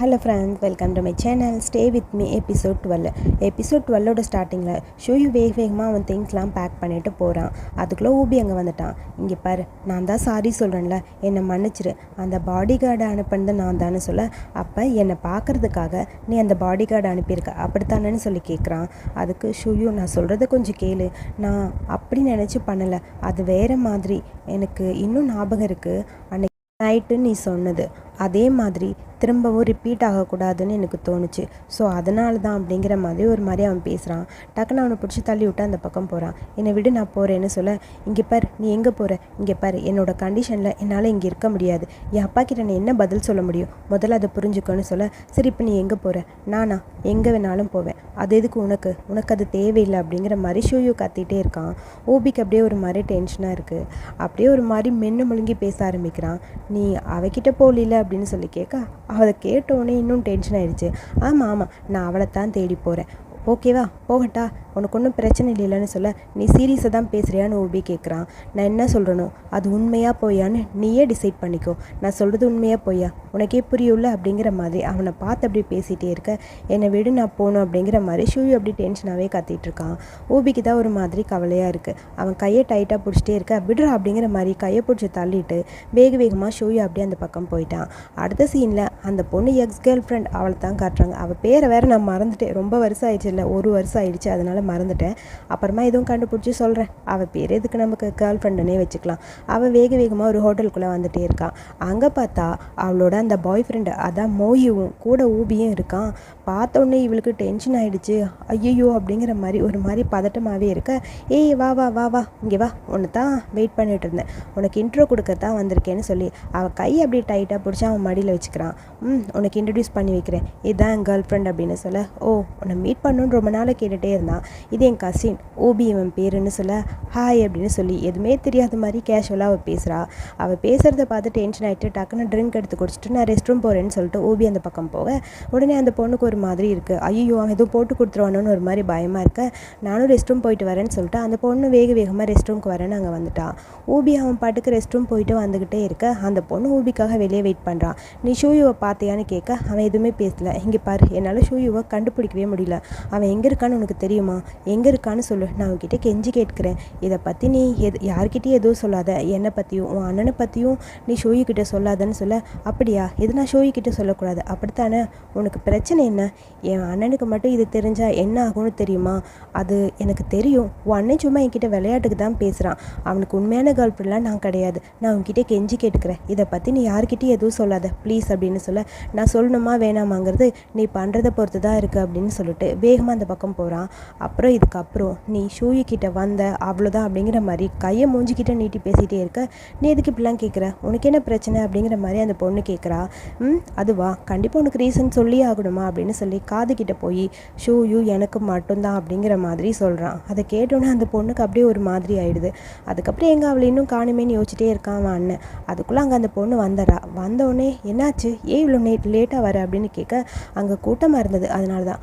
Hello friends welcome to my channel stay with me episode twelve episode டுவெல்லோட ஸ்டார்டிங்கில் ஷூயு வேக வேகமாக அவன் திங்ஸ்லாம் பேக் பண்ணிட்டு போகிறான் அதுக்குள்ளே ஊபி அங்கே வந்துட்டான். இங்கே பாரு நான் தான் சாரி சொல்கிறேன்ல என்னை மன்னிச்சிரு. அந்த பாடி கார்டை அனுப்பினது நான் தானே சொல்ல. அப்போ என்னை பார்க்குறதுக்காக நீ அந்த பாடி கார்டை அனுப்பியிருக்க. அப்படித்தானேன்னு சொல்லி கேட்குறான் அதுக்கு ஷூயு நான் சொல்கிறத கொஞ்சம் கேளு. நான் அப்படி நினச்சி பண்ணலை. அது வேறு மாதிரி. எனக்கு இன்னும் ஞாபகம் இருக்குது அன்னைக்கு நைட்டு நீ சொன்னது. அதே மாதிரி திரும்பவும் ரிப்பீட் ஆகக்கூடாதுன்னு எனக்கு தோணுச்சு. ஸோ அதனால தான் அப்படிங்கிற மாதிரி ஒரு மாதிரி அவன் பேசுகிறான் டக்குன்னு அவனை பிடிச்சி தள்ளி விட்டு அந்த பக்கம் போகிறான் என்னை விடு நான் போகிறேன்னு சொல்ல. இங்கே பார் நீ எங்கே போகிற இங்கே பார் என்னோட கண்டிஷனில் என்னால் இங்கே இருக்க முடியாது. என் அப்பா கிட்ட நான் என்ன பதில் சொல்ல முடியும்? முதல்ல அதை புரிஞ்சுக்கோன்னு சொல்ல. சரி இப்போ நீ எங்கே போகிற நானா? எங்கே வேணாலும் போவேன். அது எதுக்கு உனக்கு? உனக்கு அது தேவையில்லை அப்படிங்கிற மாதிரி ஷூயு கத்திட்டே இருக்கான். ஓபிக்கு அப்படியே ஒரு மாதிரி டென்ஷனாக இருக்குது அப்படியே ஒரு மாதிரி மென்னு முழுங்கி பேச ஆரம்பிக்கிறான். நீ அவகிட்ட போகல அப்படின்னு சொல்லி கேட்க அவளை கேட்டோடனே இன்னும் டென்ஷன் ஆயிடுச்சு. ஆமாம் ஆமாம் நான் அவளை தான் தேடி போகிறேன் ஓகேவா? போகட்டா. உனக்கு ஒன்றும் பிரச்சனை இல்லைன்னு சொல்ல நீ சீரியஸை தான் பேசுகிறியான்னு ஓபி கேட்குறான் நான் என்ன சொல்கிறனோ அது உண்மையாக போயான்னு நீயே டிசைட் பண்ணிக்கோ. நான் சொல்கிறது உண்மையாக போயா? உனக்கே புரியும்ல? அப்படிங்கிற மாதிரி அவனை பார்த்து அப்படி பேசிகிட்டே இருக்க என்னை விடு நான் போகணும் அப்படிங்கிற மாதிரி ஷூயு அப்படி டென்ஷனாகவே கத்திட்டு இருக்கான். ஓபிக்கு தான் ஒரு மாதிரி கவலையாக இருக்குது அவன் கையை டைட்டாக பிடிச்சிட்டே இருக்க விடுறா அப்படிங்கிற மாதிரி கையை பிடிச்சி தள்ளிட்டு வேக வேகமாக ஷூயு அப்படியே அந்த பக்கம் போயிட்டான். அடுத்த சீனில் அந்த பொண்ணு எக்ஸ் கேர்ள் ஃப்ரெண்ட் அவளை தான் காட்டுறாங்க. அவள் பேரை வேற நான் மறந்துட்டேன். ரொம்ப வருஷம் ஆயிடுச்சு இல்லை ஒரு வருஷம் ஆயிடுச்சு அதனால் மறந்துட்டேன். அப்புறமா எதுவும் கண்டுபிடிச்சி சொல்கிறேன் அவள் பேர் எதுக்கு நமக்கு கேர்ள் ஃப்ரெண்டுனே வச்சுக்கலாம். அவள் வேக வேகமாக ஒரு ஹோட்டலுக்குள்ளே வந்துட்டே இருக்கான் அங்கே பார்த்தா அவளோட அந்த பாய் ஃப்ரெண்டு அதான் மோயுவும் கூட ஊபியும் இருக்கான். பார்த்தோன்னே இவளுக்கு டென்ஷன் ஆகிடுச்சு ஐயோ அப்படிங்கிற மாதிரி ஒரு மாதிரி பதட்டமாகவே இருக்க. ஏய் வா வா வா வா இங்கே வா ஒன்று தான் வெயிட் பண்ணிட்டு இருந்தேன். உனக்கு இன்ட்ரோ கொடுக்க தான் வந்திருக்கேன்னு சொல்லி அவள் கை அப்படியே டைட்டாக பிடிச்சி அவன் மடியில் வச்சுக்கிறான். ம் உனக்கு இன்ட்ரடியூஸ் பண்ணி வைக்கிறேன். இதுதான் என் கேர்ள் ஃப்ரெண்ட் அப்படின்னு சொல்ல ஓ உன்னை மீட் பண்ண பண்ணணும்னு ரொம்ப நாளாக கேட்டுகிட்டே இருந்தான். இது என் கசின் ஓபி இவன் பேருன்னு சொல்ல ஹாய் அப்படின்னு சொல்லி எதுவுமே தெரியாத மாதிரி கேஷுவலாக அவள் பேசுகிறா அவள் பேசுகிறத பார்த்து டென்ஷன் ஆகிட்டு டக்குன்னு ட்ரிங்க் எடுத்து குடிச்சிட்டு நான் ரெஸ்ட் ரூம் போகிறேன்னு சொல்லிட்டு ஓபி அந்த பக்கம் போக. உடனே அந்த பொண்ணுக்கு ஒரு மாதிரி இருக்குது ஐயோ அவன் எதுவும் போட்டு கொடுத்துருவானோன்னு ஒரு மாதிரி பயமாக இருக்க. நானும் ரெஸ்ட் ரூம் போயிட்டு வரேன்னு சொல்லிட்டு அந்த பொண்ணு வேக வேகமாக ரெஸ்ட் ரூமுக்கு வரேன்னு அங்கே வந்துட்டான் ஓபி அவன் பாட்டுக்கு ரெஸ்ட் ரூம் போயிட்டு வந்துக்கிட்டே இருக்க. அந்த பொண்ணு ஓபிக்காக வெளியே வெயிட் பண்ணுறான் நீ ஷூயுவை பார்த்தியான்னு கேட்க அவன் எதுவுமே பேசல. இங்கே பாரு என்னால் ஷூயுவை கண்டுபிடிக்கவே முடியல. அவன் எங்கே இருக்கான்னு உனக்கு தெரியுமா? எங்கே இருக்கான்னு சொல்லு. நான் அவன்கிட்ட கெஞ்சி கேட்குறேன். இதை பற்றி நீ எது யார்கிட்டையும் எதுவும் சொல்லாத. என்னை பற்றியும் உன் அண்ணனை பற்றியும் நீ ஷோயு சொல்லாதன்னு சொல்ல. அப்படியா? இது நான் ஷோயிக்கிட்ட கிட்ட சொல்லக்கூடாது? அப்படித்தானே? உனக்கு பிரச்சனை என்ன? என் அண்ணனுக்கு மட்டும் இது தெரிஞ்சால் என்ன ஆகும்னு தெரியுமா? அது எனக்கு தெரியும். உன் அண்ணன் சும்மா என்கிட்ட விளையாட்டுக்கு தான் பேசுகிறான் அவனுக்கு உண்மையான கேர்ள் ஃப்ரெண்ட்லாம் நான் கிடையாது. நான் உன்கிட்ட கெஞ்சி கேட்டுக்கிறேன். இதை பற்றி நீ யார்கிட்டையும் எதுவும் சொல்லாத. ப்ளீஸ் அப்படின்னு சொல்ல. நான் சொல்லணுமா வேணாமாங்கிறது நீ பண்ணுறதை பொறுத்து தான் இருக்குது அப்படின்னு சொல்லிட்டு வேகமாக அந்த பக்கம் போகிறான் அப்புறம் இதுக்கப்புறம் நீ ஷூயி கிட்ட வந்த அவ்வளோதான் அப்படிங்கிற மாதிரி கையை மூஞ்சிக்கிட்ட நீட்டி பேசிகிட்டே இருக்க நீ எதுக்கு இப்படிலாம் கேட்குற உனக்கு என்ன பிரச்சனை? அப்படிங்கிற மாதிரி அந்த பொண்ணு கேட்குறா ம் அதுவா? கண்டிப்பாக உனக்கு ரீசன் சொல்லி ஆகணுமா? அப்படின்னு சொல்லி காது கிட்ட போய் ஷூயு எனக்கு மட்டும்தான் அப்படிங்கிற மாதிரி சொல்கிறான் அதை கேட்டோன்னே அந்த பொண்ணுக்கு அப்படியே ஒரு மாதிரி ஆயிடுது. அதுக்கப்புறம் எங்கே அவளை இன்னும் காணுமேன்னு யோசிச்சிட்டே இருக்கான் அவன் அண்ணன். அதுக்குள்ளே அங்கே அந்த பொண்ணு வந்துடுறா வந்தோடனே என்னாச்சு? ஏன் இவ்வளோ நே லேட்டாக வர? அப்படின்னு கேட்க அங்கே கூட்டமாக இருந்தது. அதனால தான்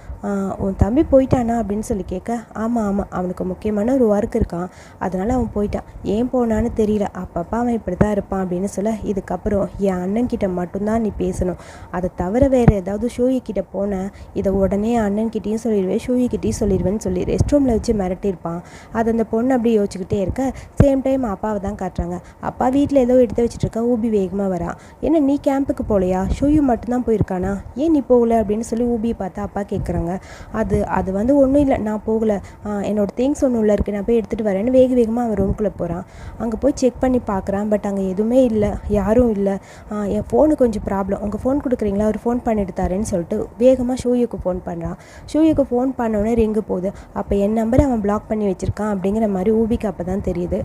உன் தம்பி போயிட்டானா அப்படின்னு சொல்லி கேட்க ஆமாம் ஆமாம் அவனுக்கு முக்கியமான ஒரு ஒர்க் இருக்கான். அதனால் அவன் போயிட்டான். ஏன் போனான்னு தெரியல. அப்பப்போ அவன் இப்படி தான் இருப்பான் அப்படின்னு சொல்ல இதுக்கப்புறம் என் அண்ணன்கிட்ட மட்டும்தான் நீ பேசணும். அதை தவிர வேறு ஏதாவது ஷூயி கிட்டே போனேன் இதை உடனே அண்ணன் கிட்டேயும் சொல்லிடுவேன் ஷூயி கிட்டேயும் சொல்லிடுவேன்னு சொல்லி ரெஸ்ட் ரூமில் வச்சு மிரட்டியிருப்பான். அது அந்த பொண்ணு அப்படியே யோசிச்சுக்கிட்டே இருக்க. சேம் டைம் அப்பாவை தான் காட்டுறாங்க. அப்பா வீட்டில் ஏதோ எடுத்து வச்சுட்டு ஊபி வேகமாக வரான் என்ன நீ கேம்புக்கு போகலையா ஷூயு மட்டும்தான் போயிருக்கானா? ஏன் நீ போகல? அப்படின்னு சொல்லி ஊபியை பார்த்து அப்பா கேட்குறாங்க அது அது வந்து ஒன்றும் இல்லை. நான் போகல. என்னோடய திங்ஸ் ஒன்று உள்ள இருக்குது நான் போய் எடுத்துகிட்டு வரேன்னு வேக வேகமாக அவன் ரூம்குள்ளே போகிறான் அங்கே போய் செக் பண்ணி பார்க்குறான் பட் அங்கே எதுவுமே இல்லை. யாரும் இல்லை. என் ஃபோனு கொஞ்சம் ப்ராப்ளம் உங்கள் ஃபோன் கொடுக்குறீங்களா? அவர் ஃபோன் பண்ணிட்டு தரேன்னு சொல்லிட்டு வேகமாக ஷூயுக்கு ஃபோன் பண்ணுறான் ஷூயுக்கு ஃபோன் பண்ணோடனே ரிங்கு போகுது. அப்போ என் நம்பரை அவன் பிளாக் பண்ணி வச்சுருக்கான் அப்படிங்கிற மாதிரி ஊபிக்கு அப்போ தான் தெரியுது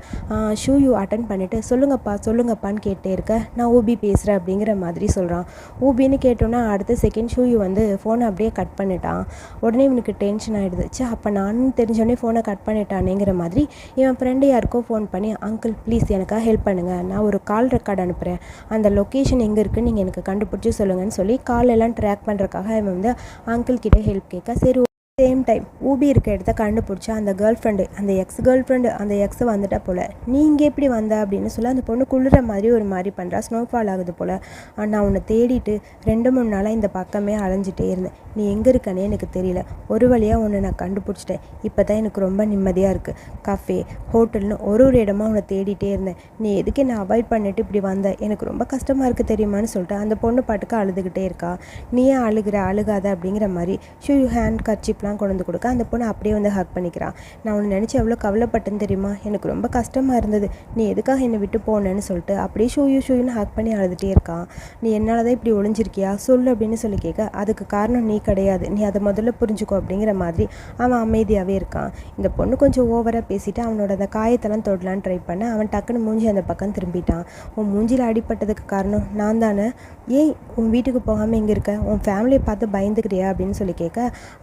ஷூயு அட்டன் பண்ணிவிட்டு சொல்லுங்கப்பா சொல்லுங்கப்பான்னு கேட்டே இருக்க. நான் ஊபி பேசுகிறேன் அப்படிங்கிற மாதிரி சொல்கிறான் ஊபின்னு கேட்டோன்னா அடுத்த செகண்ட் ஷூயு வந்து ஃபோனை அப்படியே கட் பண்ணிட்டான். உடனே இவனுக்கு டென்ஷன் ஆகிடுது சே அப்போ நானும் தெரிஞ்சோடனே ஃபோனை கட் பண்ணிட்டானேங்கிற மாதிரி இவன் ஃப்ரெண்டு யாருக்கோ ஃபோன் பண்ணி அங்கிள் ப்ளீஸ் எனக்காக ஹெல்ப் பண்ணுங்கள் நான் ஒரு கால் ரெக்கார்டு அனுப்புகிறேன் அந்த லொக்கேஷன் எங்கே இருக்குன்னு நீங்கள் எனக்கு கண்டுபிடிச்சி சொல்லுங்கன்னு சொல்லி கால் எல்லாம் ட்ராக் பண்ணுறக்காக இவன் வந்து அங்கிள் கிட்டே ஹெல்ப் கேட்க சரி சேம் டைம் ஊபி இருக்க இடத்த கண்டுபிடிச்சா அந்த கேர்ள் ஃப்ரெண்டு அந்த எக்ஸ் கேர்ள் ஃப்ரெண்டு அந்த எக்ஸ் வந்துட்டா போல். நீ இங்கே எப்படி வந்த? அப்படின்னு சொல்லி அந்த பொண்ணு குளிர மாதிரி ஒரு மாதிரி பண்ணுறா ஸ்னோஃபால் ஆகுது போல். நான் உன்னை தேடிட்டு ரெண்டு மூணு நாளாக இந்த பக்கமே அலைஞ்சிட்டே இருந்தேன். நீ எங்கே இருக்கனே எனக்கு தெரியல. ஒரு வழியாக உன்னை நான் கண்டுபிடிச்சிட்டேன். இப்போ தான் எனக்கு ரொம்ப நிம்மதியாக இருக்குது கஃபே ஹோட்டல்னு ஒரு ஒரு இடமா உன்னை தேடிட்டே இருந்தேன். நீ எதுக்கு என்னை அவாய்ட் பண்ணிட்டு இப்படி வந்த? எனக்கு ரொம்ப கஷ்டமாக இருக்குது தெரியுமான்னு சொல்லிட்டு அந்த பொண்ணு பாட்டுக்கு அழுதுகிட்டே இருக்கா. நீ ஏன் அழுகிற? அழுகாத? அப்படிங்கிற மாதிரி. ஷூ ஹேண்ட் கர்ச்சிப்லாம் கொண்டு வந்து கொடுக்க அந்த பொண்ணு அப்படியே வந்து ஹக் பண்ணிக்கிறான் நான் உன்னை நினச்சி எவ்வளோ கவலைப்பட்டேன்னு தெரியுமா? எனக்கு ரொம்ப கஷ்டமாக இருந்தது. நீ எதுக்காக என்னை விட்டு போனேன்னு சொல்லிட்டு அப்படியே ஷூயூ ஷூயுன்னு ஹக் பண்ணி அழுதுகிட்டே இருக்கான் நீ என்னால் தான் இப்படி ஒளிஞ்சிருக்கியா? சொல்லு அப்படின்னு சொல்லி கேட்க அதுக்கு காரணம் நீ கிடையாது. நீ அதை முதல்ல புரிஞ்சுக்கோ அப்படிங்கிற மாதிரி அவன் அமைதியாகவே இருக்கான். இந்த பொண்ணு கொஞ்சம் ஓவராக பேசிட்டு அவனோட அந்த காயத்தெல்லாம் தொடலான்னு ட்ரை பண்ண அவன் டக்குன்னு மூஞ்சி அந்த பக்கம் திரும்பிட்டான். உன் மூஞ்சியில் அடிப்பட்டதுக்கு காரணம் நான் தானே? ஏன் உன் வீட்டுக்கு போகாமல் இங்கே இருக்க? உன் ஃபேமிலியை பார்த்து பயந்துக்கிறியா அப்படின்னு சொல்லி கேட்க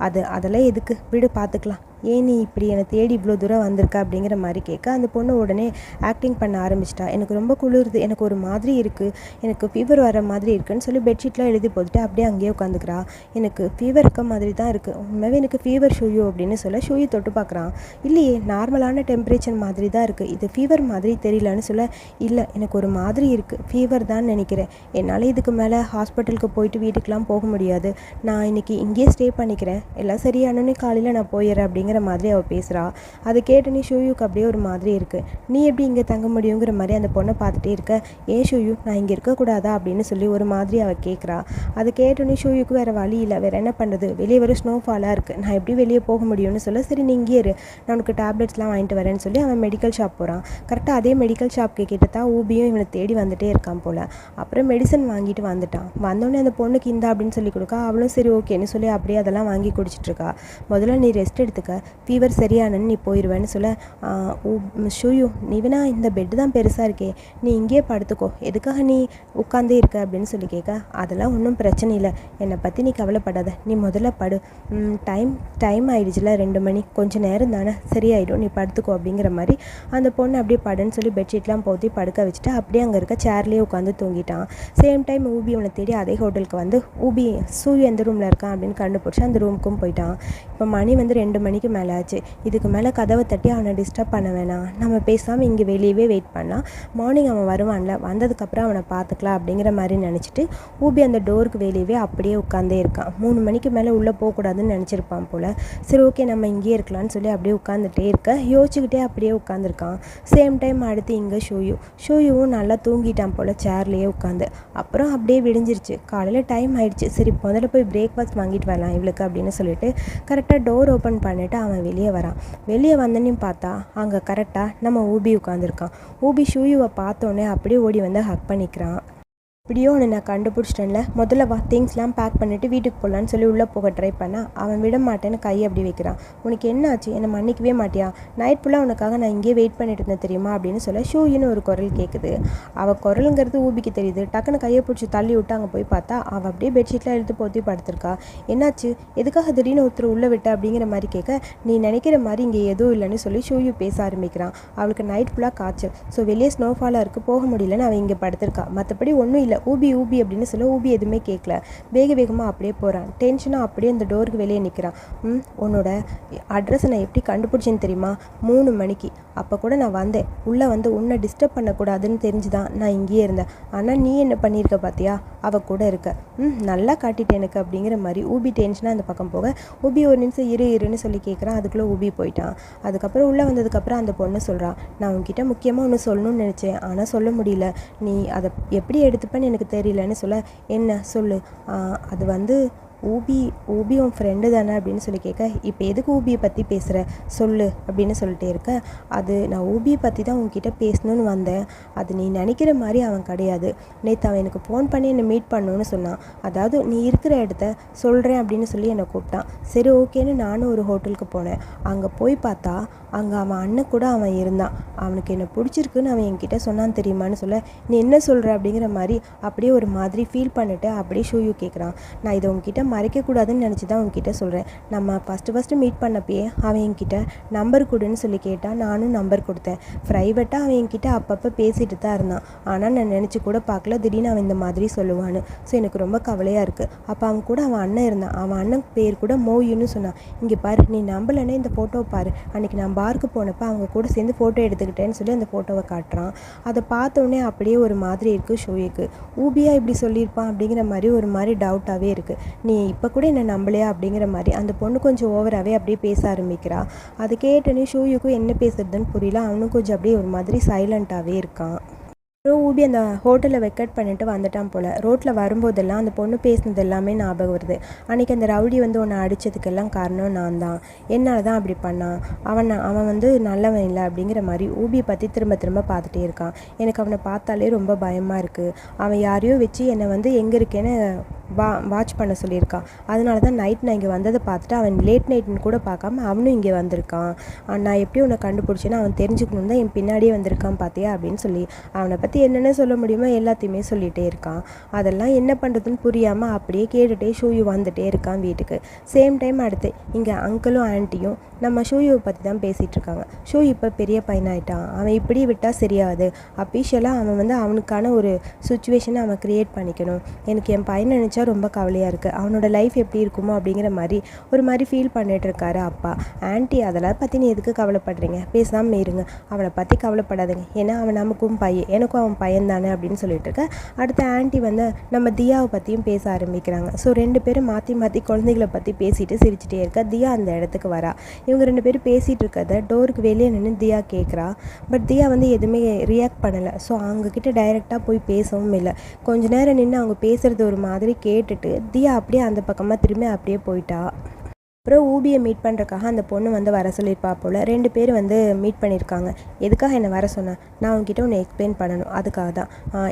அது அதெல்லாம் எதுக்கு? வீடு பார்த்துக்கலாம். ஏன் நீ இப்படி என்னை தேடி இவ்வளோ தூரம் வந்திருக்க? அப்படிங்கிற மாதிரி கேட்க அந்த பொண்ணு உடனே ஆக்டிங் பண்ண ஆரம்பிச்சிட்டா. எனக்கு ரொம்ப குளிருது. எனக்கு ஒரு மாதிரி இருக்குது எனக்கு ஃபீவர் வர மாதிரி இருக்குன்னு சொல்லி பெட்ஷீட்லாம் எழுதி போட்டுட்டு அப்படியே அங்கேயே உட்காந்துக்கிறா. எனக்கு ஃபீவர் இருக்க மாதிரி தான் இருக்குது உண்மையாகவே எனக்கு ஃபீவர் ஷூயோ அப்படின்னு சொல்ல ஷூயை தொட்டு பார்க்குறான். இல்லையே நார்மலான டெம்பரேச்சர் மாதிரி தான் இருக்குது இது ஃபீவர் மாதிரி தெரியலன்னு சொல்ல இல்லை எனக்கு ஒரு மாதிரி இருக்குது ஃபீவர் தான் நினைக்கிறேன். என்னால் இதுக்கு மேலே ஹாஸ்பிட்டலுக்கு போயிட்டு வீட்டுக்கெலாம் போக முடியாது. நான் இன்னைக்கு இங்கேயே ஸ்டே பண்ணிக்கிறேன். எல்லாம் சரியானோன்னே காலையில் நான் போயிடுறேன். அப்படிங்கிற மாதிரி அவள் பேசுகிறா அதை கேட்டோன்னே ஷூயுக்கு அப்படியே ஒரு மாதிரி இருக்குது நீ எப்படி இங்கே தங்க முடியுங்கிற மாதிரி அந்த பொண்ணை பார்த்துட்டே இருக்க. ஏன் ஷூயு? நான் இங்கே இருக்கக்கூடாதா அப்படின்னு சொல்லி ஒரு மாதிரி அவள் கேட்குறா அதை கேட்டோன்னே ஷூயுக்கு வேறு வழி இல்லை. வேறு என்ன பண்ணுறது வெளியே வர ஸ்னோஃபாலாக இருக்குது நான் எப்படி வெளியே போக முடியும்னு சொல்ல சரி நீ இங்கே இரு. நான் உனக்கு டேப்லெட்ஸ்லாம் வாங்கிட்டு வரேன்னு சொல்லி அவன் மெடிக்கல் ஷாப் போகிறான் கரெக்டாக அதே மெடிக்கல் ஷாப்க்கு கிட்ட தான் ஊபியும் இவனை தேடி வந்துட்டே இருக்கான் போல். அப்புறம் மெடிசன் வாங்கிட்டு வந்துட்டான். வந்தோடனே அந்த பொண்ணுக்கு இந்தா அப்படின்னு சொல்லி கொடுக்கா. அவளும் சரி ஓகேன்னு சொல்லி அப்படியே அதெல்லாம் வாங்கி குடிச்சிட்டு இருக்கா. முதல்ல நீ ரெஸ்ட் எடுத்துக்க. ஃபீவர் சரியானன்னு நீ போயிடுவேன்னு சொல்ல ஷூயு நீ வேணா இந்த பெட்டு தான் பெருசாக இருக்கே நீ இங்கேயே படுத்துக்கோ எதுக்காக நீ உட்காந்தே இருக்க? அப்படின்னு சொல்லி கேட்க அதெல்லாம் ஒன்றும் பிரச்சனை இல்லை என்னை பற்றி நீ கவலைப்படாத நீ முதல்ல படு. டைம் டைம் ஆயிடுச்சுல ரெண்டு மணி கொஞ்சம் நேரம் தானே சரியாயிடும் நீ படுத்துக்கோ அப்படிங்கிற மாதிரி அந்த பொண்ணு அப்படியே படுன்னு சொல்லி பெட்ஷீட்லாம் போத்தி படுக்க வச்சுட்டு அப்படியே அங்கே இருக்க சேர்லேயே உட்காந்து தூங்கிட்டான். சேம் டைம் ஊபி அவனை தேடி அதே ஹோட்டலுக்கு வந்து ஊபி சூரிய எந்த ரூமில் இருக்கான்? அப்படின்னு கண்டுபிடிச்சி அந்த ரூமுக்கும் போயிட்டான். இப்போ மணி வந்து ரெண்டு மணிக்கு மேலே ஆச்சு. இதுக்கு மேலே கதவை தட்டி அவனை டிஸ்டர்ப் பண்ண வேணாம். நம்ம பேசாமல் இங்கே வெளியவே வெயிட் பண்ணலாம். மார்னிங் அவன் வருவான்ல வந்ததுக்கப்புறம் அவனை பார்த்துக்கலாம் அப்படிங்கிற மாதிரி நினச்சிட்டு ஊபி அந்த டோருக்கு வெளியவே அப்படியே உட்காந்தே இருக்கான். மூணு மணிக்கு மேலே உள்ளே போகக்கூடாதுன்னு நினச்சிருப்பான் போல். சரி ஓகே நம்ம இங்கேயே இருக்கலாம்னு சொல்லி அப்படியே உட்காந்துட்டே இருக்க. யோசிச்சுக்கிட்டே அப்படியே உட்காந்துருக்கான் சேம் டைம் அடுத்து இங்கே ஷோயு. ஷோயுவும் நல்லா தூங்கிட்டான் போல் சேர்லேயே உட்காந்து அப்புறம் அப்படியே விடிஞ்சிருச்சு. காலையில் டைம் ஆயிடுச்சு. சரி முதல்ல போய் பிரேக்ஃபாஸ்ட் வாங்கிட்டு வரலாம் இவளுக்கு அப்படின்னு சொல்லிட்டு கரெக்டாக டோர் ஓப்பன் பண்ணிட்டு அவன் வெளியே வரான். வெளியே வந்தோன்னு பார்த்தா அங்கே கரெக்டாக நம்ம ஊபி உட்காந்துருக்கான் ஊபி ஷூயுவை பார்த்தோன்னே அப்படியே ஓடி வந்து ஹக் பண்ணிக்கிறான். இப்படியோ ஒன்று நான் கண்டுபிடிச்சிட்டேன்ல. முதல்ல வா திங்ஸ்லாம் பேக் பண்ணிவிட்டு வீட்டுக்கு போகலான்னு சொல்லி உள்ளே போக ட்ரை பண்ணா அவன் விட மாட்டேன்னு கை அப்படி வைக்கிறான். உனக்கு என்ன ஆச்சு? என்னை மன்னிக்கவே மாட்டியா? நைட் ஃபுல்லாக உனக்காக நான் இங்கேயே வெயிட் பண்ணிட்டு இருந்தேன் தெரியுமா? அப்படின்னு சொல்ல ஷூயின்னு ஒரு குரல் கேட்குது அவள் குரலுங்கிறது ஊபிக்கு தெரியுது. டக்குன்னு கையை பிடிச்சி தள்ளி விட்டு அங்கே போய் பார்த்தா அவள் அப்படியே பெட்ஷீட்லாம் எடுத்து போத்தி படுத்திருக்கா. என்னாச்சு? எதுக்காக திடீர்னு ஒருத்தர் உள்ளே விட்ட? அப்படிங்கிற மாதிரி கேட்க நீ நினைக்கிற மாதிரி இங்கே எதுவும் இல்லைன்னு சொல்லி ஷூயு பேச ஆரம்பிக்கிறான். அவளுக்கு நைட் ஃபுல்லாக காய்ச்சல். ஸோ வெளியே ஸ்னோஃபாலாக இருக்குது போக முடியலன்னு அவள் இங்கே படுத்திருக்கா. மற்றபடி ஒன்றும் இல்லை. ஊபி ஊபி அப்படின்னு சொல்ல ஊபி எதுவுமே கேட்கல வேக வேகமாக அப்படியே போகிறான் டென்ஷனாக அப்படியே அந்த டோருக்கு வெளியே நிற்கிறான் ம் உன்னோட அட்ரஸை நான் எப்படி கண்டுபிடிச்சேன்னு தெரியுமா? மூணு மணிக்கு. அப்போ கூட நான் வந்தேன். உள்ளே வந்து உன்னை டிஸ்டர்ப் பண்ணக்கூடாதுன்னு தெரிஞ்சு தான் நான் இங்கேயே இருந்தேன். ஆனால் நீ என்ன பண்ணியிருக்க பார்த்தியா அவள் கூட இருக்க. ம் நல்லா காட்டிட்டேன் எனக்கு அப்படிங்கிற மாதிரி ஊபி டென்ஷனாக அந்த பக்கம் போக ஊபி ஒரு நிமிஷம் இரு இருன்னு சொல்லி கேட்குறான் அதுக்குள்ளே ஊபி போயிட்டான். அதுக்கப்புறம் உள்ளே வந்ததுக்கப்புறம் அந்த பொண்ணு சொல்கிறான் நான் உங்ககிட்ட முக்கியமாக ஒன்று சொல்லணும்னு நினச்சேன். ஆனால் சொல்ல முடியல. நீ அதை எப்படி எடுத்துப்ப? எனக்கு தெரியலன்னு சொல்ல என்ன? சொல்லு. அது வந்து ஊபி ஊபி உன் ஃப்ரெண்டு தானே அப்படின்னு சொல்லி கேட்க இப்போ எதுக்கு ஊபியை பற்றி பேசுகிற சொல்லு அப்படின்னு சொல்லிட்டே இருக்க. அது நான் ஊபியை பற்றி தான் உங்ககிட்ட பேசணும்னு வந்தேன். அது நீ நினைக்கிற மாதிரி அவன் கிடையாது. நேற்று அவன் எனக்கு ஃபோன் பண்ணி என்னை மீட் பண்ணணும்னு சொன்னான். அதாவது நீ இருக்கிற இடத்த சொல்கிறேன் அப்படின்னு சொல்லி என்னை கூப்பிட்டான். சரி ஓகேன்னு நானும் ஒரு ஹோட்டலுக்கு போனேன். அங்கே போய் பார்த்தா அங்கே அவன் அண்ணன் கூட அவன் இருந்தான். அவனுக்கு என்னை பிடிச்சிருக்குன்னு அவன் என்கிட்ட சொன்னான் தெரியுமான்னு சொல்ல நீ என்ன சொல்கிற அப்படிங்கிற மாதிரி அப்படியே ஒரு மாதிரி ஃபீல் பண்ணிட்டு அப்படியே ஷூயூ கேட்குறான் நான் இதை உங்ககிட்ட மறைக்கக்கூடாதுன்னு நினச்சி தான் உங்ககிட்ட சொல்கிறேன் நம்ம ஃபஸ்ட்டு ஃபஸ்ட்டு மீட் பண்ணப்பயே அவன் என்கிட்ட நம்பர் கொடுன்னு சொல்லி கேட்டால் நானும் நம்பர் கொடுத்தேன். ப்ரைவேட்டாக அவன் என்கிட்ட அப்பப்போ பேசிட்டு தான் இருந்தான். ஆனால் நான் நினச்சி கூட பார்க்கல. திடீர்னு அவன் இந்த மாதிரி சொல்லுவான்னு. ஸோ எனக்கு ரொம்ப கவலையாக இருக்குது அப்போ அவன் கூட அவன் அண்ணன் இருந்தான். அவன் அண்ணன் பேர் கூட மோயுன்னு சொன்னான். இங்கே பாரு நீ நம்பலன்னே இந்த ஃபோட்டோவை பாரு. அன்றைக்கி நான் பார்க்கு போனப்போ அவங்க கூட சேர்ந்து ஃபோட்டோ எடுத்துக்கிட்டேன்னு சொல்லி அந்த ஃபோட்டோவை காட்டுறான். அதை பார்த்தோன்னே அப்படியே ஒரு மாதிரி இருக்குது ஷோயக்கு ஊபியா இப்படி சொல்லியிருப்பான் அப்படிங்கிற மாதிரி ஒரு மாதிரி டவுட்டாகவே இருக்குது நீ இப்போ கூட என்ன நம்பலையா அப்படிங்கிற மாதிரி அந்த பொண்ணு கொஞ்சம் ஓவராகவே அப்படியே பேச ஆரம்பிக்கிறா. அது கேட்டோன்னே ஷூயுக்கும் என்ன பேசுறதுன்னு புரியல. அவனும் கொஞ்சம் அப்படியே ஒரு மாதிரி சைலண்ட்டாகவே இருக்கான். அப்புறம் ஊபி அந்த ஹோட்டலில் வெக்கட் பண்ணிட்டு வந்துட்டான் போல். ரோட்டில் வரும்போதெல்லாம் அந்த பொண்ணு பேசினது எல்லாமே ஞாபகம் வருது. அன்றைக்கி அந்த ரவுடி வந்து உன்னை அடித்ததுக்கெல்லாம் காரணம் நான் தான் என்னால் தான் அப்படி பண்ணான். அவன் அவன் வந்து நல்லவன் இல்லை அப்படிங்கிற மாதிரி ஊபியை பற்றி திரும்ப திரும்ப பார்த்துட்டே இருக்கான். எனக்கு அவனை பார்த்தாலே ரொம்ப பயமாக இருக்குது அவன் யாரையோ வச்சு என்னை வந்து எங்கே இருக்கேன்னு வா வாட்ச் பண்ண சொல்லியிருக்கான். அதனால தான் நைட் நான் இங்கே வந்ததை பார்த்துட்டு அவன் லேட் நைட்னு கூட பார்க்காம அவனும் இங்கே வந்திருக்கான். நான் எப்படி உன்னை கண்டுபிடிச்சேன்னு அவன் தெரிஞ்சுக்கணும் தான் என் பின்னாடியே வந்திருக்கான் பார்த்தியா அப்படின்னு சொல்லி அவனை பற்றி என்னென்ன சொல்ல முடியுமோ எல்லாத்தையுமே சொல்லிகிட்டே இருக்கான். அதெல்லாம் என்ன பண்ணுறதுன்னு புரியாமல் அப்படியே கேட்டுகிட்டே ஷூயு வந்துகிட்டே இருக்கான் வீட்டுக்கு. சேம் டைம் அடுத்து இங்கே அங்கிளும் ஆன்ட்டியும் நம்ம ஷூயுவை பற்றி தான் பேசிகிட்டு இருக்காங்க. ஷூ இப்போ பெரிய பையனாயிட்டான். அவன் இப்படி விட்டால் சரியாது. அஃபீஷியலாக அவன் வந்து அவனுக்கான ஒரு சுச்சுவேஷனை அவன் க்ரியேட் பண்ணிக்கணும். எனக்கு என் பையன் நினச்சா ரொம்ப கவலையாக இருக்குது அவனோட லைஃப் எப்படி இருக்குமோ அப்படிங்கிற மாதிரி ஒரு மாதிரி ஃபீல் பண்ணிட்டு இருக்காரு அப்பா. ஆன்ட்டி அதெல்லாம் பற்றி நீ எதுக்கு கவலைப்படுறீங்க? பேசாமல் இருங்க. அவனை பற்றி கவலைப்படாதீங்க. ஏன்னா அவன் நமக்கும் பையன் எனக்கும் அவன் பையன் தானே அப்படின்னு சொல்லிட்டு இருக்க. அடுத்த ஆன்ட்டி வந்து நம்ம தியாவை பற்றியும் பேச ஆரம்பிக்கிறாங்க. ஸோ ரெண்டு பேரும் மாற்றி மாற்றி குழந்தைகளை பற்றி பேசிட்டு சிரிச்சிட்டே இருக்க. தியா அந்த இடத்துக்கு வரா. இவங்க ரெண்டு பேரும் பேசிகிட்டு இருக்கிறத டோருக்கு வெளியே நின்று தியா கேட்குறா பட் தியா வந்து எதுவுமே ரியாக்ட் பண்ணலை. ஸோ அவங்கக்கிட்ட டைரெக்டாக போய் பேசவும் இல்லை. கொஞ்ச நேரம் நின்று அவங்க பேசுகிறது ஒரு மாதிரி கேட்டுட்டு தியா அப்படியே அந்த பக்கமாக திரும்பி அப்படியே போயிட்டா. அப்புறம் ஊபியை மீட் பண்ணுறக்காக அந்த பொண்ணு வந்து வர சொல்லியிருப்பா போல். ரெண்டு பேர் வந்து மீட் பண்ணியிருக்காங்க. எதுக்காக என்னை வர சொன்னேன் நான் உன்கிட்ட உன்னை எக்ஸ்பிளைன் பண்ணணும். அதுக்காக தான்.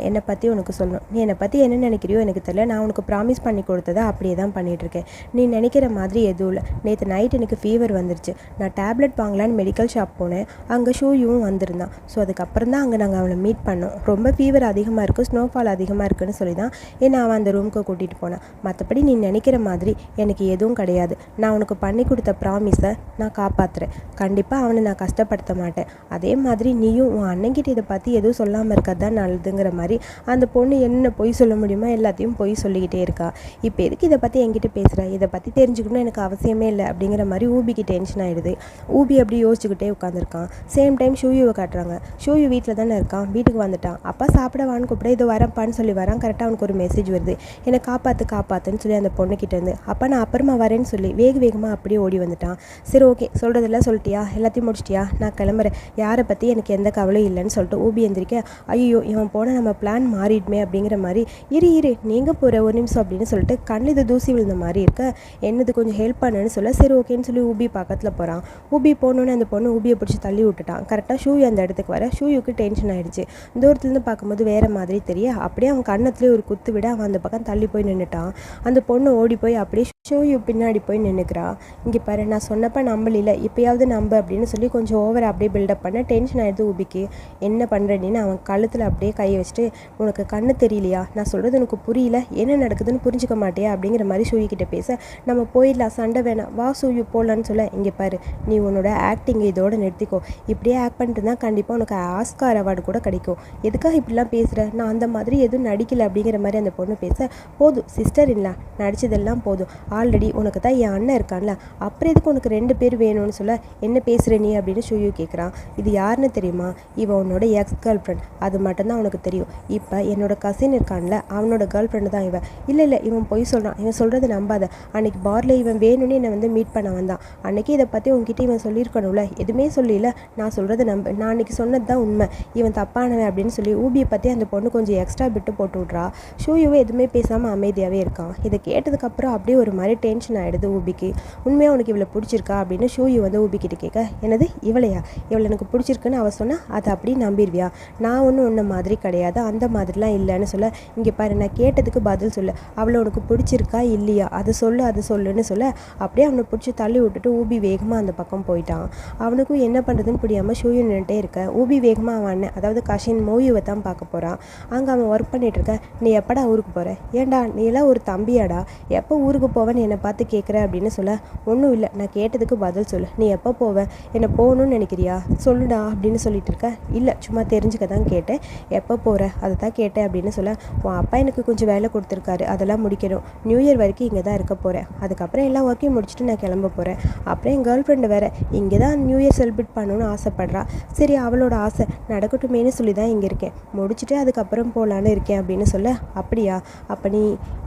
என்னை பற்றி உனக்கு சொல்லணும். நீ என்னை பற்றி என்ன நினைக்கிறியோ எனக்கு தெரியல. நான் உனக்கு ப்ராமிஸ் பண்ணி கொடுத்ததை அப்படியே தான் பண்ணிகிட்ருக்கேன் நீ நினைக்கிற மாதிரி எதுவும் இல்லை. நேற்று நைட் எனக்கு ஃபீவர் வந்துருச்சு. நான் டேப்லெட் வாங்கலான்னு மெடிக்கல் ஷாப் போனேன். அங்கே ஷூயும் வந்திருந்தான். ஸோ அதுக்கப்புறம் தான் அங்கே நாங்கள் அவனை மீட் பண்ணோம். ரொம்ப ஃபீவர் அதிகமாக இருக்குது ஸ்னோஃபால் அதிகமாக இருக்குன்னு சொல்லி தான் என்னை அவன் அந்த ரூமுக்கு கூட்டிகிட்டு போனேன். மற்றபடி நீ நினைக்கிற மாதிரி எனக்கு எதுவும் கிடையாது. நான் உனக்கு பண்ணி கொடுத்த ப்ராமிஸை நான் காப்பாற்றுறேன் கண்டிப்பாக அவனை நான் கஷ்டப்படுத்த மாட்டேன். அதே மாதிரி நீயும் உன் அண்ணங்கிட்ட இதை பற்றி எதுவும் சொல்லாமல் இருக்கிறது தான் நல்லதுங்கிற மாதிரி அந்த பொண்ணு என்ன பொய் சொல்ல முடியுமோ எல்லாத்தையும் பொய் சொல்லிக்கிட்டே இருக்கா. இப்போ எதுக்கு இதை பற்றி என்கிட்ட பேசுகிற இதை பற்றி தெரிஞ்சுக்கணும் எனக்கு அவசியமே இல்லை அப்படிங்கிற மாதிரி ஊபிக்கு டென்ஷன் ஆகிடுது ஊபி அப்படி யோசிச்சுக்கிட்டே உட்காந்துருக்கான் சேம் டைம் ஷூயுவை காட்டுறாங்க. ஷூயு வீட்டில் தானே இருக்கான். வீட்டுக்கு வந்துட்டான். அப்பா சாப்பிடவான்னு கூப்பிட இது வரப்பான்னு சொல்லி வரான். கரெக்டாக அவனுக்கு ஒரு மெசேஜ் வருது. என்னை காப்பாற்று காப்பாற்றுன்னு சொல்லி அந்த பொண்ணுக்கிட்டேருந்து அப்போ நான் அப்புறமா வரேன்னு சொல்லி வேக வேகமாக அப்படியே ஓடி வந்துட்டான். சரி ஓகே சொல்கிறதெல்லாம் சொல்லிட்டியா? எல்லாத்தையும் முடிச்சிட்டியா? நான் கிளம்புறேன். யாரை பற்றி எனக்கு எந்த கவலையும் இல்லைன்னு சொல்லிட்டு ஊபி எந்திரிக்க ஐயோ இவன் போனால் நம்ம பிளான் மாறிடுமே அப்படிங்கிற மாதிரி இரு இரு நீங்கள் போகிற ஒரு நிமிஷம் அப்படின்னு சொல்லிட்டு கண்ணில் இது தூசி விழுந்த மாதிரி இருக்க என்னது கொஞ்சம் ஹெல்ப் பண்ணுன்னு சொல்ல சரி ஓகேன்னு சொல்லி ஊபி பக்கத்தில் போகிறான் ஊபி போனோன்னே அந்த பொண்ணு ஊபியை பிடிச்சி தள்ளி விட்டுட்டான். கரெக்டாக ஷூ அந்த இடத்துக்கு வர ஷூயுக்கு டென்ஷன் ஆகிடுச்சு தூரத்துலேருந்து பார்க்கும்போது வேறு மாதிரி தெரிய அப்படியே அவன் கண்ணத்துலேயே ஒரு குத்து விட அவன் அந்த பக்கம் தள்ளி போய் நின்றுட்டான் அந்த பொண்ணு ஓடி போய் அப்படியே ஷூயு பின்னாடி போய் நின்றுக்கிறா இங்கே பாரு நான் சொன்னப்போ நம்பலில்ல இப்போயாவது நம்ப அப்படின்னு சொல்லி கொஞ்சம் ஓவர் அப்படியே பில்டப் பண்ண டென்ஷன் ஆகிடுது உபிக்கு. என்ன பண்ணுறேன்னு அவன் கழுத்தில் அப்படியே கை வச்சுட்டு உனக்கு கண்ணு தெரியலையா? நான் சொல்கிறது உனக்கு புரியல. என்ன நடக்குதுன்னு புரிஞ்சுக்க மாட்டியா? அப்படிங்கிற மாதிரி சூயிக்கிட்ட பேச நம்ம போயிடலாம் சண்டை வேணாம். வா சூயு போகலான்னு சொல்ல இங்கே பாரு நீ உன்னோட ஆக்டிங் இதோட நிறுத்திக்கோ. இப்படியே ஆக்ட் பண்ணிட்டு இருந்தால் கண்டிப்பாக உனக்கு ஆஸ்கார் அவார்டு கூட கிடைக்கும். எதுக்காக இப்படிலாம் பேசுகிற நான் அந்த மாதிரி எதுவும் நடிக்கலை அப்படிங்கிற மாதிரி அந்த பொண்ணு பேச போதும் சிஸ்டர் இல்லை நடித்ததெல்லாம் போதும். ஆல்ரெடி உனக்கு தான் என் அண்ணன் இருக்கான்ல? அப்புறம் எதுக்கு உனக்கு ரெண்டு பேர் வேணும்னு சொல்ல? என்ன பேசுகிற நீ? அப்படின்னு ஷூயு கேட்குறான் இது யாருன்னு தெரியுமா? இவன் உன்னோட எக்ஸ் கேர்ள் ஃப்ரெண்ட் அது மட்டும்தான் அவனுக்கு தெரியும். இப்போ என்னோட கசின் இருக்கான்ல அவனோட கேர்ள் ஃப்ரெண்டு தான் இவன். இல்லை இல்லை இவன் பொய் சொல்கிறான் இவன் சொல்கிறது நம்பாத. அன்னைக்கு பாரில் இவன் வேணும்னு என்னை வந்து மீட் பண்ண வந்தான். அன்னைக்கு இதை பற்றி உங்ககிட்ட இவன் சொல்லியிருக்கணும்ல? எதுவுமே சொல்லல. நான் சொல்கிறத நம்ப நான் அன்றைக்கி சொன்னது தான் உண்மை. இவன் தப்பானவன் அப்படின்னு சொல்லி ஊபியை பற்றி அந்த பொண்ணு கொஞ்சம் எக்ஸ்ட்ரா விட்டு போட்டு விட்றா. ஷூயுவே எதுவுமே பேசாமல் அமைதியாகவே இருக்கான். இதை கேட்டதுக்கப்புறம் அப்படியே ஒரு மாதிரி டென்ஷன் ஆகிடுது ஊபிக்கு. உண்மையாக உனக்கு இவளை பிடிச்சிருக்கா அப்படின்னு ஷூயு வந்து ஊபிக்கிட்ட கேட்க என்னது இவளையா? இவளை எனக்கு பிடிச்சிருக்குன்னு அவள் சொன்னால் அதை அப்படி நம்பிடுவியா? நான் ஒன்றும் ஒன்று மாதிரி கிடையாது அந்த மாதிரிலாம் இல்லைன்னு சொல்ல. இங்கே பாரு நான் கேட்டதுக்கு பதில் சொல்லு. அவளை உனக்கு பிடிச்சிருக்கா இல்லையா? அதை சொல்லு அது சொல்லுன்னு சொல்ல. அப்படியே அவனை பிடிச்சி தள்ளி விட்டுட்டு ஊபி வேகமாக அந்த பக்கம் போயிட்டான். அவனுக்கும் என்ன பண்ணுறதுன்னு புரியாமல் ஷூயு நின்றுட்டே இருக்க. ஊபி வேகமாக அவன் அண்ணன் அதாவது கஷின் மோயுவை தான் பார்க்க போகிறான் அங்கே அவன் ஒர்க் பண்ணிட்டு இருக்க. நீ எப்படா ஊருக்கு போகிற ஏன்டா நீ எல்லாம் ஒரு தம்பியாடா? எப்போ ஊருக்கு போவேன்னு என்னை பார்த்து கேட்குற அப்படின்னு சொல்ல ஒன்றும் இல்லை நான் கேட்டதுக்கு பதில் சொல்லு. நீ எப்போ போவ? என்னை போகணும்னு நினைக்கிறியா? சொல்லுடா அப்படின்னு சொல்லிட்டு இருக்க. இல்லை சும்மா தெரிஞ்சுக்க தான் கேட்டேன். எப்போ போகிற அதை தான் கேட்டேன் அப்படின்னு சொல்ல. உன் அப்பா எனக்கு கொஞ்சம் வேலை கொடுத்துருக்காரு. அதெல்லாம் முடிக்கணும். நியூ இயர் வரைக்கும் இங்கே தான் இருக்க போகிறேன் அதுக்கப்புறம் எல்லா ஒர்க்கையும் முடிச்சுட்டு நான் கிளம்ப போகிறேன் அப்புறம் என் கேர்ள் ஃப்ரெண்டு வேறு இங்கே தான் நியூ இயர் செலிப்ரேட் பண்ணணும்னு ஆசைப்பட்றா. சரி அவளோட ஆசை நடக்கட்டுமேனு சொல்லி தான் இங்கே இருக்கேன். முடிச்சுட்டு அதுக்கப்புறம் போகலான்னு இருக்கேன் அப்படின்னு சொல்ல. அப்படியா? அப்போ நீ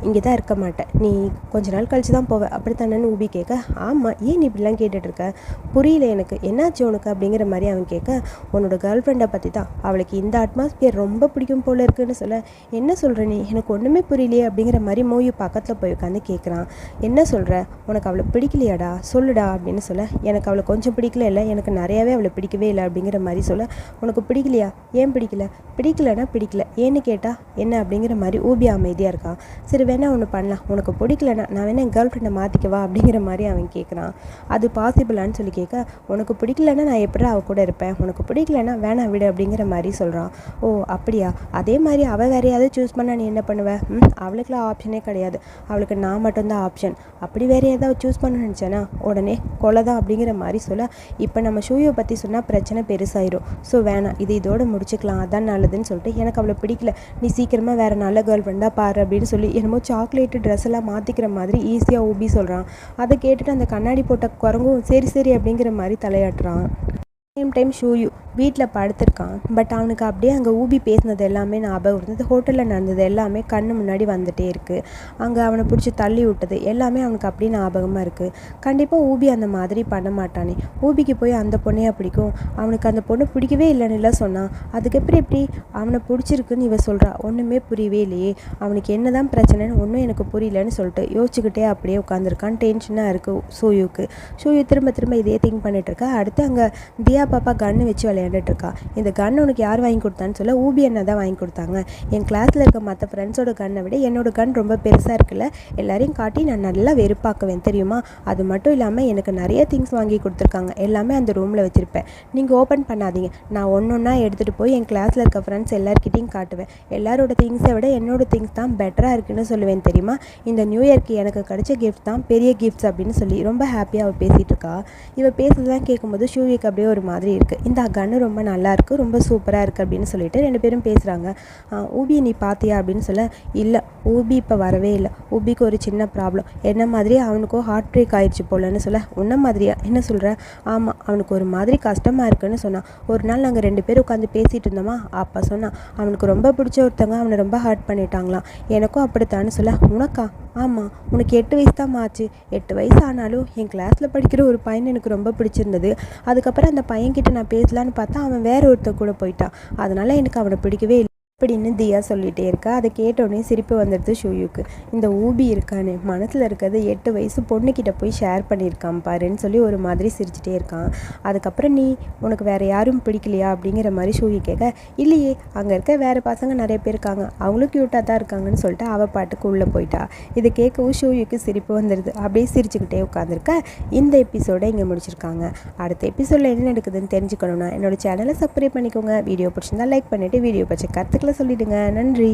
இங்கே தான் இருக்க மாட்டேன் நீ கொஞ்ச நாள் கழிச்சு தான் போவேன் அப்படி தானே ஊபி கேட்க ஆமாம் ஏன் இப்படிலாம் இப்படிலாம் கேட்டுட்ருக்க? புரியல எனக்கு. என்னாச்சு உனக்கு? அப்படிங்கிற மாதிரி அவன் கேட்க உன்னோட கேர்ள் ஃப்ரெண்டை பற்றி தான் அவளுக்கு இந்த அட்மாஸ்பியர் ரொம்ப பிடிக்கும் போல இருக்குன்னு சொல்ல என்ன சொல்கிற நீ? எனக்கு ஒன்றுமே புரியலையே அப்படிங்கிற மாதிரி மோயு பக்கத்தில் போய் உட்காந்து கேட்குறான். என்ன சொல்கிற உனக்கு அவளை பிடிக்கலையாடா? சொல்லுடா அப்படின்னு சொல்ல எனக்கு அவளை கொஞ்சம் பிடிக்கல இல்லை. எனக்கு நிறையாவே அவளை பிடிக்கவே இல்லை அப்படிங்கிற மாதிரி சொல்ல உனக்கு பிடிக்கலையா? ஏன் பிடிக்கல? பிடிக்கலன்னா பிடிக்கல. ஏன்னு கேட்டால் என்ன? அப்படிங்கிற மாதிரி ஊபி அமைதியாக இருக்கான். சரி வேணா ஒன்று பண்ணலாம். உனக்கு பிடிக்கலனா நான் வேணா என் கேர்ள் ஃப்ரெண்டை மாற்றிக்கவா அப்படிங்கிற மாதிரி அவன் கேட்குறான் அது பாசிபிளான்னு சொல்லி கேட்க உனக்கு பிடிக்கலன்னா நான் எப்படி அவ கூட இருப்பேன்? உனக்கு பிடிக்கலன்னா வேணாம் விடு அப்படிங்கிற மாதிரி சொல்கிறான் ஓ அப்படியா? அதே மாதிரி அவள் வேற சூஸ் பண்ணால் நீ என்ன பண்ணுவேன் ம் அவளுக்குலாம் ஆப்ஷனே கிடையாது. அவளுக்கு நான் மட்டும்தான் ஆப்ஷன் அப்படி வேற ஏதாவது சூஸ் பண்ண நினச்சேன்னா உடனே கொலை தான் அப்படிங்கிற மாதிரி சொல்ல இப்போ நம்ம ஷூயை பற்றி சொன்னால் பிரச்சனை பெருசாயிரும். ஸோ வேணாம். இது இதோட முடிச்சுக்கலாம். அதான் நல்லதுன்னு சொல்லிட்டு எனக்கு அவளை பிடிக்கல. நீ சீக்கிரமாக வேறு நல்ல கேர்ள் ஃப்ரெண்டாக பாரு அப்படின்னு சொல்லி என்னமோ சாக்லேட்டு ட்ரெஸ் எல்லாம் மாற்றிக்கிற மாதிரி ஈஸியாக ஊபி சொல்கிறான் கேட்டுட்டு அந்த கண்ணாடி போட்ட குரங்கும் சரி சரி அப்படிங்கிற மாதிரி தலையாட்டுறான். சேம் டைம் ஷூயு வீட்டில் படுத்திருக்கான். பட் அவனுக்கு அப்படியே அங்கே ஊபி பேசினது எல்லாமே ஞாபகம் இருந்தது ஹோட்டலில் நடந்தது எல்லாமே கண்ணு முன்னாடி வந்துட்டே இருக்குது அங்கே அவனை பிடிச்சி தள்ளி விட்டது. எல்லாமே அவனுக்கு அப்படியே ஞாபகமாக இருக்குது கண்டிப்பாக ஊபி அந்த மாதிரி பண்ண மாட்டானே. ஊபிக்கு போய் அந்த பொண்ணையாக பிடிக்கும். அவனுக்கு அந்த பொண்ணு பிடிக்கவே இல்லைன்னுலாம் சொன்னான் அதுக்கப்புறம் எப்படி அவனை பிடிச்சிருக்குன்னு இவ சொல்கிறா ஒன்றுமே புரியவே இல்லையே. அவனுக்கு என்ன தான் பிரச்சனைன்னு ஒன்றும் எனக்கு புரியலன்னு சொல்லிட்டு யோசிச்சுக்கிட்டே அப்படியே உட்காந்துருக்கான் டென்ஷனாக இருக்குது சூயுக்கு. சூயு திரும்ப திரும்ப இதே திங்க் பண்ணிட்டு அடுத்து அங்கே தியா பாப்பா கன்று வச்சு விளையாண்டுட்டு இருக்கா இந்த கன் உனக்கு யார் வாங்கி கொடுத்தான்னு சொல்ல ஊபி அண்ணா தான் வாங்கி கொடுத்தாங்க. என் கிளாஸில் இருக்க மற்ற ஃப்ரெண்ட்ஸோட கண்ணை விட என்னோட கன் ரொம்ப பெருசாக இருக்குல்ல எல்லாரையும் காட்டி நான் நல்லா வெறுப்பாக்குவேன் தெரியுமா? அது மட்டும் இல்லாமல் எனக்கு நிறைய திங்ஸ் வாங்கி கொடுத்துருக்காங்க. எல்லாமே அந்த ரூமில் வச்சுருப்பேன். நீங்கள் ஓப்பன் பண்ணாதீங்க. நான் ஒன்று ஒன்றா எடுத்துகிட்டு போய் என் கிளாஸில் இருக்க ஃப்ரெண்ட்ஸ் எல்லாருக்கிட்டையும் காட்டுவேன். எல்லாரோட திங்ஸை விட என்னோட திங்ஸ் தான் பெட்டராக இருக்குன்னு சொல்லுவேன் தெரியுமா? இந்த நியூ இயர்க்கு எனக்கு கிடைச்ச கிஃப்ட் தான் பெரிய கிஃப்ட்ஸ் அப்படின்னு சொல்லி ரொம்ப ஹாப்பியாக அவள் பேசிகிட்டு இருக்கா இவள் பேசுறதெல்லாம் கேட்கும்போது ஷூவிக்கு அப்படியே ஒரு மாதிரி இருக்குது இந்த கன்று ரொம்ப நல்லாருக்கு ரொம்ப சூப்பராக இருக்குது அப்படின்னு சொல்லிட்டு ரெண்டு பேரும் பேசுகிறாங்க ஊபி நீ பார்த்தியா அப்படின்னு சொல்ல இல்லை ஊபி இப்போ வரவே இல்லை. ஊபிக்கு ஒரு சின்ன ப்ராப்ளம் என்ன மாதிரி அவனுக்கும் ஹார்ட் பிரேக் ஆயிடுச்சு போலன்னு சொல்ல உன்ன மாதிரியா? என்ன சொல்கிற ஆமாம் அவனுக்கு ஒரு மாதிரி கஷ்டமாக இருக்குன்னு சொன்னான். ஒரு நாள் நாங்கள் ரெண்டு பேரும் உட்காந்து பேசிகிட்டு இருந்தோமா அப்போ சொன்னான் அவனுக்கு ரொம்ப பிடிச்ச ஒருத்தவங்க அவனை ரொம்ப ஹர்ட் பண்ணிட்டாங்களாம். எனக்கும் அப்படித்தான்னு சொல்ல உனக்கா? ஆமாம் உனக்கு எட்டு வயசு தான் ஆச்சு. எட்டு வயசு ஆனாலும் என் கிளாஸில் படிக்கிற ஒரு பையன் எனக்கு ரொம்ப பிடிச்சிருந்தது. அதுக்கப்புறம் அந்த பையன்கிட்ட நான் பேசலான்னு பார்த்தா அவன் வேற ஒருத்தர் கூட போயிட்டான். அதனால் எனக்கு அவனை பிடிக்கவே இல்லை. அப்படின்னு தியா சொல்லிகிட்டே இருக்கா. அதை கேட்டோடனே சிரிப்பு வந்துடுது ஷூயுக்கு. இந்த ஊபி இருக்கானே மனசில் இருக்கிறது எட்டு வயசு பொண்ணுக்கிட்ட போய் ஷேர் பண்ணியிருக்கான் பாருன்னு சொல்லி ஒரு மாதிரி சிரிச்சிட்டே இருக்கான். அதுக்கப்புறம் நீ உனக்கு வேறு யாரும் பிடிக்கலையா அப்படிங்கிற மாதிரி ஷூயி கேட்க இல்லையே அங்கே இருக்க வேறு பசங்க நிறைய பேர் இருக்காங்க அவங்களும் க்யூட்டாக தான் இருக்காங்கன்னு சொல்லிட்டு அவள் பாட்டுக்கு உள்ளே போயிட்டா. இதை கேட்கவும் ஷூயுக்கு சிரிப்பு வந்துடுது. அப்படியே சிரிச்சுக்கிட்டே உட்காந்துருக்க இந்த எபிசோடை இங்கே முடிச்சிருக்காங்க. அடுத்த எபிசோடில் என்ன நடக்குதுன்னு தெரிஞ்சுக்கணும்னா என்னோட சேனலை சப்ஸ்கிரைப் பண்ணிக்கோங்க. வீடியோ பிடிச்சிருந்தா லைக் பண்ணிவிட்டு வீடியோ பற்றி சொல்லிடுங்க. சொல்லிவிடுங்க நன்றி.